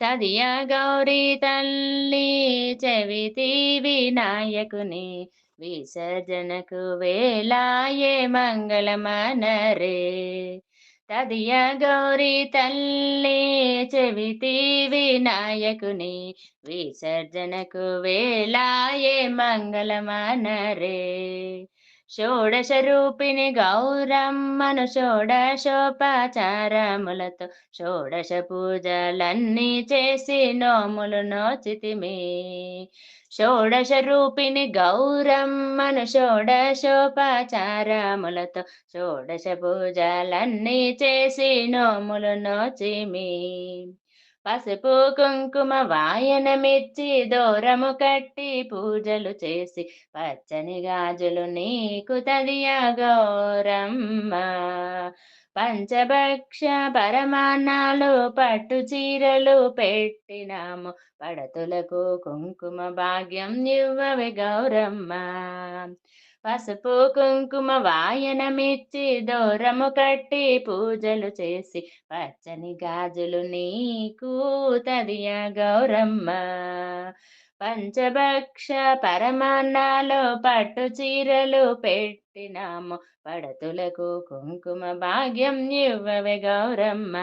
తదియ గౌరీ తల్లి చెవితి వినాయకుని విసర్జనకు వేలాయే మంగళమనరే. తదియ గౌరీ తల్లి చెవితి వినాయకుని విసర్జనకు వేలాయే మంగళమనరే. షోడశ రూపిణి గౌరమ్మను షోడశోపచారములతో షోడశ పూజలన్నీ చేసి నోములు నోచితిమి షోడశ రూపిణి గౌరమ్మను షోడశోపచారములతో షోడశ పూజలన్నీ చేసి నోములు నోచిమి. పసుపు కుంకుమ వాయనమిచ్చి దూరము కట్టి పూజలు చేసి పచ్చని గాజులు నీకు తదియ గౌరమ్మ. పంచభక్ష పరమాన్నాలు పట్టు చీరలు పెట్టినాము. పడతులకు కుంకుమ భాగ్యం ఇవ్వవి గౌరమ్మ. పసుపు కుంకుమ వాయనమిచ్చి దూరము కట్టి పూజలు చేసి పచ్చని గాజులు నీకు తదియ గౌరమ్మ. పంచభక్ష పరమాన్నాలు పట్టు చీరలు పెట్టినాము. పడతులకు కుంకుమ భాగ్యం ఇవ్వవే గౌరమ్మ.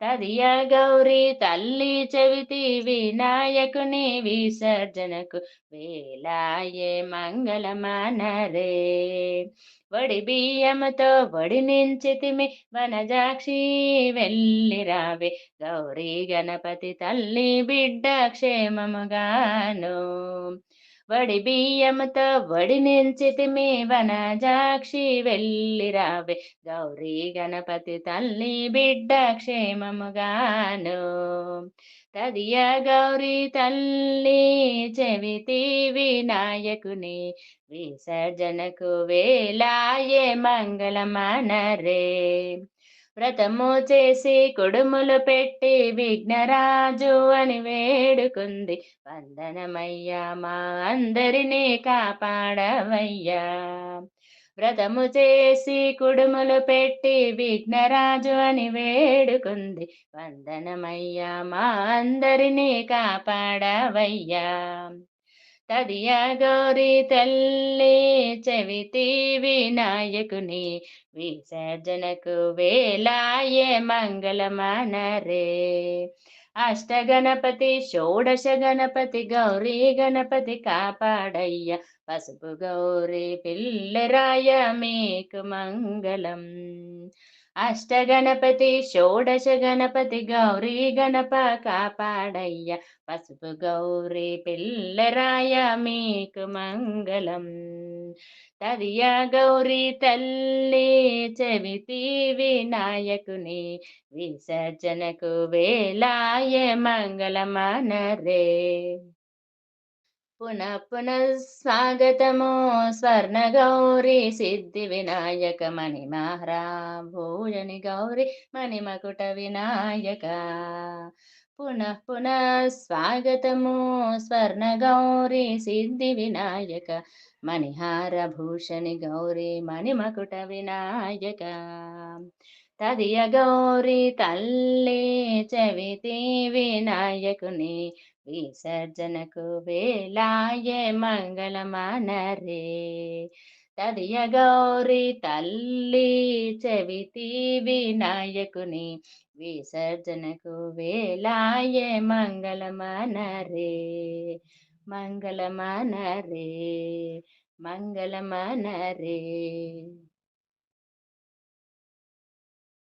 తదియ గౌరీ తల్లి చెవితి వినాయకుని విసర్జనకు వేలాయే మంగళమానరే. వడి బియ్యముతో వడి నించితిమి వనజాక్షి వెళ్ళి రావే. గౌరీ గణపతి తల్లి బిడ్డ క్షేమముగాను. వడి బియ్యముతో వడి నించితిమి వనజాక్షి వెళ్ళి రావే గౌరీ గణపతి తల్లి బిడ్డ క్షేమముగాను. తదియ గౌరీ తల్లి చెవితి వినాయకుని విసర్జనకు వేలాయే మంగళమానరే. వ్రతము చేసి కుడుములు పెట్టి విఘ్నరాజు అని వేడుకుంది. వందనమయ్యా మా అందరినీ కాపాడవయ్యా. వ్రతము చేసి కుడుములు పెట్టి విఘ్నరాజు అని వేడుకుంది. వందనమయ్యా మా అందరినీ కాపాడవయ్యా. తదియ గౌరీ తల్లి చెవితి వినాయకుని విసర్జనకు వేలాయే మంగళమనరే. అష్టగణపతి షోడశ గణపతి గౌరీ గణపతి కాపాడయ్య. పసుపు గౌరీ పిల్లరాయ మీకు మంగళం. అష్టగణపతి షోడశ గణపతి గౌరీ గణప కాపాడయ్య. పసుపు గౌరీ పిల్లరాయ మీకు మంగళం. తదియా గౌరీ తల్లి చెవితి వినాయకుని. విసర్జనకు వేలాయ మంగళమానరే. భూజని గౌరీ మణిమకుట వినాయక. పునః పునః స్వాగతము స్వర్ణ గౌరీ సిద్ధి వినాయక మణిహార భూషణి గౌరీ మణిమకుట వినాయక. తదియ గౌరీ తల్లి చవితి వినాయకుని విసర్జనకు వేలాయే మంగళమనరే. తదియ గౌరి తల్లి చెవితి వినాయకుని విసర్జనకు వేలాయే మంగళమనరే. మంగళమనరే మంగళమనరే.